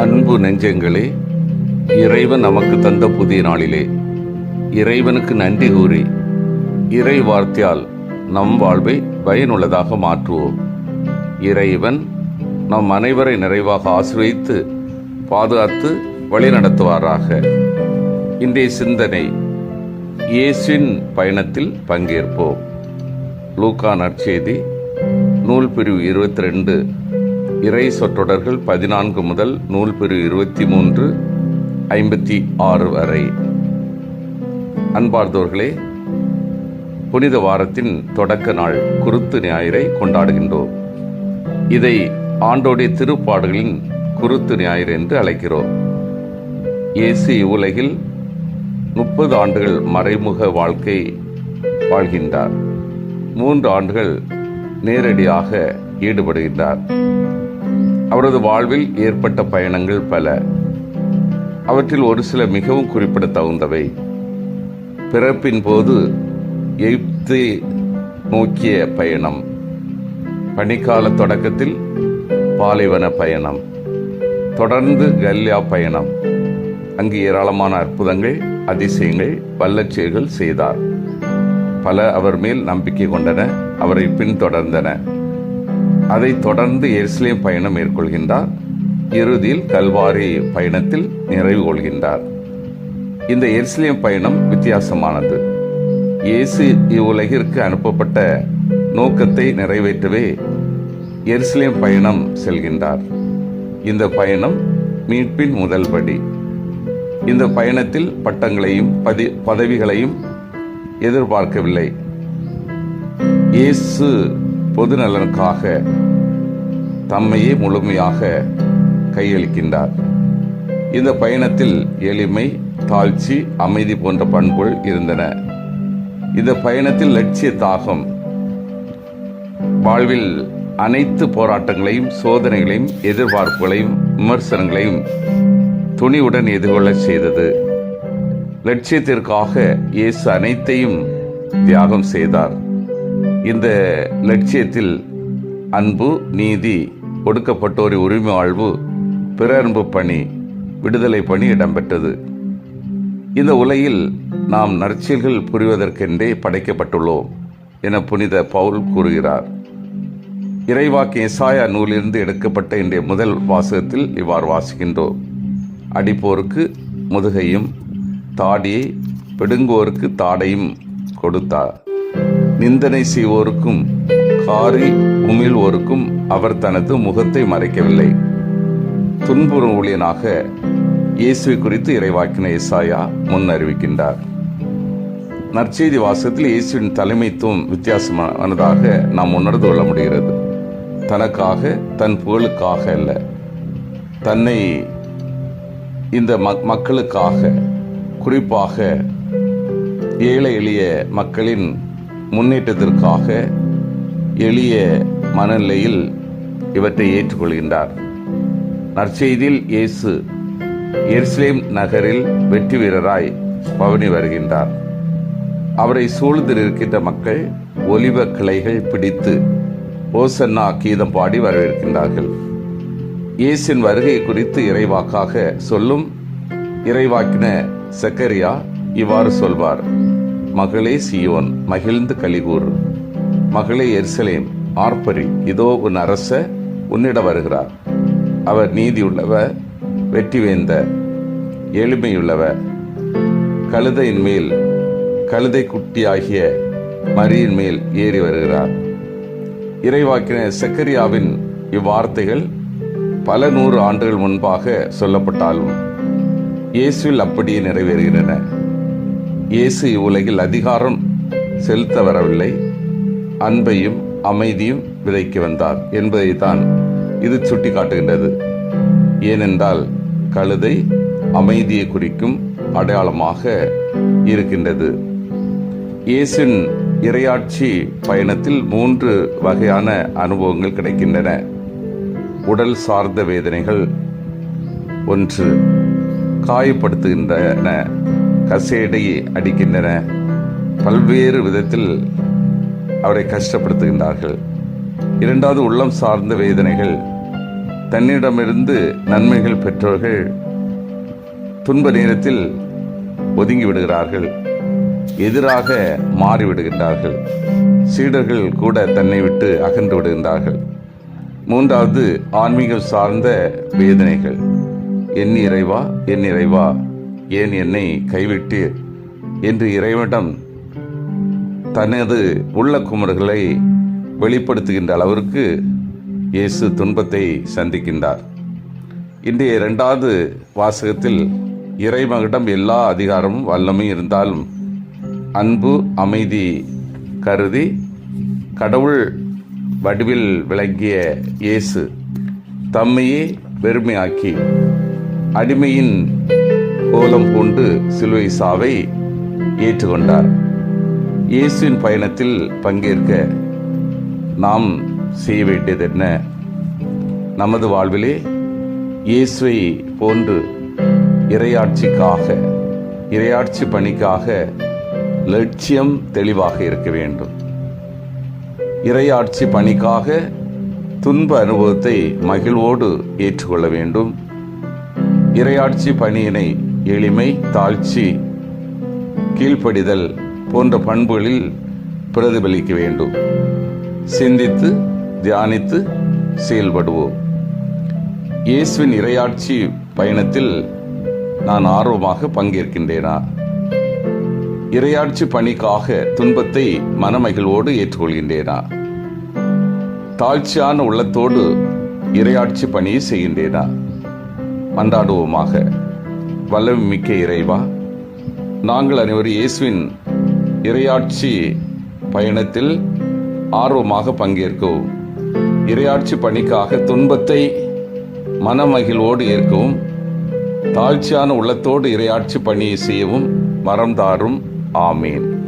அன்பு நெஞ்சங்களே இறைவன் நமக்கு தந்த புதிய நாளிலே. இறைவனுக்கு நன்றி கூறி இறை வார்த்தையால் நம் வாழ்வை பயனுள்ளதாக மாற்றுவோம். இறைவன் நம் அனைவரை நிறைவாக ஆசிர்வதித்து பாதுகாத்து வழிநடத்துவாராக. இன்றைய சிந்தனை இயேசுவின் பயணத்தில் பங்கேற்போம். லூக்கா நற்செய்தி நூல் பிரிவு இருபத்தி ரெண்டு இறை சொற்றொடர்கள் பதினான்கு முதல் நூல் பிரிவு இருபத்தி மூன்று ஐம்பத்தி ஆறு வரை. அன்பார்ந்தோர்களே புனித வாரத்தின் தொடக்க நாள் குருத்து ஞாயிறை கொண்டாடுகின்றோம். இதை ஆண்டோடைய திருப்பாடுகளின் குருத்து ஞாயிறு என்று அழைக்கிறோம். இயேசு உலகில் முப்பது ஆண்டுகள் மறைமுக வாழ்க்கை வாழ்கின்றார். மூன்று ஆண்டுகள் நேரடியாக ஈடுபடுகின்றார். அவரது வாழ்வில் ஏற்பட்ட பயணங்கள் பல. அவற்றில் ஒரு சில மிகவும் குறிப்பிடத்தகுந்தவை. பிறப்பின் போது எய்ப்தை நோக்கிய பயணம். பனிக்கால தொடக்கத்தில் பாலைவன பயணம். தொடர்ந்து கல்யா பயணம். அங்கு ஏராளமான அற்புதங்கள் அதிசயங்கள் வல்லச்செயல்கள் செய்தார். பல அவர் மேல் நம்பிக்கை கொண்டன அவரை பின்தொடர்ந்தன. அதைத் தொடர்ந்து எருசலேம் பயணம் மேற்கொள்கின்றார். இறுதியில் கல்வாரி பயணத்தில் நிறைவு கொள்கின்றார். இந்த எருசலேம் பயணம் வித்தியாசமானது. இயேசு இவ்வுலகிற்கு அனுப்பப்பட்ட நோக்கத்தை நிறைவேற்றவே எருசலேம் பயணம் செல்கின்றார். இந்த பயணம் மீட்பின் முதல் படி. இந்த பயணத்தில் பட்டங்களையும் பதி பதவிகளையும் எதிர்பார்க்கவில்லை. இயேசு பொது நலனுக்காக தம்மையே முழுமையாக கையளிக்கின்றார். இந்த பயணத்தில் எளிமை தாழ்ச்சி அமைதி போன்ற பண்புகள் இருந்தன. இந்த பயணத்தில் லட்சிய தாகம் வாழ்வில் அனைத்து போராட்டங்களையும் சோதனைகளையும் எதிர்பார்ப்புகளையும் விமர்சனங்களையும் துணிவுடன் எதிர்கொள்ள செய்தது. லட்சியத்திற்காக இயேசு அனைத்தையும் தியாகம் செய்தார். இந்த லட்சியத்தில் அன்பு நீதி ஒடுக்கப்பட்டோரி உரிமை வாழ்வு பிறன்பு பணி விடுதலை பணி இடம்பெற்றது. இந்த உலகில் நாம் நற்செயல்கள் புரிவதற்கென்றே படைக்கப்பட்டுள்ளோம் என புனித பவுல் கூறுகிறார். இறைவாக்கு எசாயா நூலிலிருந்து எடுக்கப்பட்ட இன்றைய முதல் வாசகத்தில் இவ்வாறு வாசிக்கின்றோம். அடிப்போருக்கு முதுகையும் தாடியை பெடுங்கோருக்கு தாடையும் கொடுத்தார். நிந்தனை செய்வோருக்கும் காரி உமிழ்வோருக்கும் அவர் தனது முகத்தை மறைக்கவில்லை. துன்புற ஊழியனாக இயேசுவை குறித்து இறைவாக்கின இசாயா முன் அறிவிக்கின்றார். நற்செய்தி வாசத்தில் இயேசுவின் தலைமைத்துவம் வித்தியாசமானதாக நாம் உணர்ந்து கொள்ள முடிகிறது. தனக்காக தன் புகழுக்காக அல்ல. தன்னை இந்த மக்களுக்காக குறிப்பாக ஏழை எளிய மக்களின் முன்னேற்றத்திற்காக எளிய மனநிலையில் இவற்றை ஏற்றுக்கொள்கின்றார். நற்செய்தியில் இயேசு எருசலேம் நகரில் வெற்றி வீரராய் பவனி வருகின்றார். அவரை சூழ்ந்து மக்கள் ஒலிவ கிளைகள் பிடித்து ஓசன்னா கீதம் பாடி வரவேற்கின்றார்கள். இயேசின் வருகை குறித்து இறைவாக்காக சொல்லும் இறைவாக்கின சக்கரியா இவ்வாறு சொல்வார். மகளே சியோன் மகிழ்ந்து கலிகூர். மகளே எர்சலேம் ஆர்ப்பரி இதோ உன் அரச உன்னிட வருகிறார். அவர் நீதியுள்ளவர் வெற்றிவேந்த எளிமையுள்ளவ எளிமையுள்ளவர் கழுதையின் மேல் கழுதை குட்டியாகிய மரியின் மேல் ஏறி வருகிறார். இறைவாக்கின செக்கரியாவின் இவ்வார்த்தைகள் பல நூறு ஆண்டுகள் முன்பாக சொல்லப்பட்டாலும் இயேசுவில் அப்படியே நிறைவேறுகின்றன. இயேசு இவ்வுலகில் அதிகாரம் செலுத்த வரவில்லை அன்பையும் அமைதியும் விதைக்க வந்தார் என்பதை தான் இது சுட்டிக்காட்டுகின்றது. ஏனென்றால் கழுதை அமைதியை குறிக்கும் அடையாளமாக இருக்கின்றது. இயேசின் இரையாட்சி பயணத்தில் மூன்று வகையான அனுபவங்கள் கிடைக்கின்றன. உடல் சார்ந்த வேதனைகள் ஒன்று காயப்படுத்துகின்றன. கசேடையை அடிக்கின்றன. பல்வேறு விதத்தில் அவரை கஷ்டப்படுத்துகின்றார்கள். இரண்டாவது உள்ளம் சார்ந்த வேதனைகள் தன்னிடமிருந்து நன்மைகள் பெற்றவர்கள் துன்ப நேரத்தில் ஒதுங்கி விடுகிறார்கள் எதிராக மாறிவிடுகின்றார்கள். சீடர்கள் கூட தன்னை விட்டு அகன்று விடுகின்றார்கள். மூன்றாவது ஆன்மீகம் சார்ந்த வேதனைகள் என் இறைவா என் இறைவா ஏன் என்னை கைவிட்டீர்? என்று இறைவனிடம் தனது உள்ள குமர்களை வெளிப்படுத்துகின்ற அளவிற்கு இயேசு துன்பத்தை சந்திக்கின்றார். இன்றைய இரண்டாவது வாசகத்தில் இறைமகிடம் எல்லா அதிகாரமும் வல்லமும் இருந்தாலும் அன்பு அமைதி கருதி கடவுள் வடிவில் விளங்கிய இயேசு தம்மையே வெறுமையாக்கி அடிமையின் கோலம் பூண்டு சிலுவை சாவை ஏற்றுக்கொண்டார். இயேசுவின் பயணத்தில் பங்கேற்க நாம் செய்ய வேண்டியது என்ன? நமது வாழ்விலே இயேசுவை போன்று இறையாட்சிக்காக இறையாட்சி பணிக்காக லட்சியம் தெளிவாக இருக்க வேண்டும். இறையாட்சி பணிக்காக துன்ப அனுபவத்தை மகிழ்வோடு ஏற்றுக்கொள்ள வேண்டும். இறையாட்சி பணியினை எளிமை தாழ்ச்சி கீழ்ப்படிதல் போன்ற பண்புகளில் பிரதிபலிக்க வேண்டும். சிந்தித்து தியானித்து செயல்படுவோம். இயேசுவின் இறையாட்சி பயணத்தில் நான் ஆர்வமாக பங்கேற்கின்றேனா? இறையாட்சி பணிக்காக துன்பத்தை மனமகிழ்வோடு ஏற்றுக்கொள்கின்றேனா? தாழ்ச்சியான உள்ளத்தோடு இறையாட்சி பணியை செய்கின்றேனா? மன்றாடுவோமாக. வல்லமை மிக்க இறைவா நாங்கள் அனைவரும் இயேசுவின் இறையாட்சி பயணத்தில் ஆர்வமாக பங்கேற்கவும் இறையாட்சி பணிக்காக துன்பத்தை மனமகிழ்வோடு ஏற்கவும் தாழ்ச்சியான உள்ளத்தோடு இறையாட்சி பணியை செய்யவும் மரம் தாரும். ஆமீன்.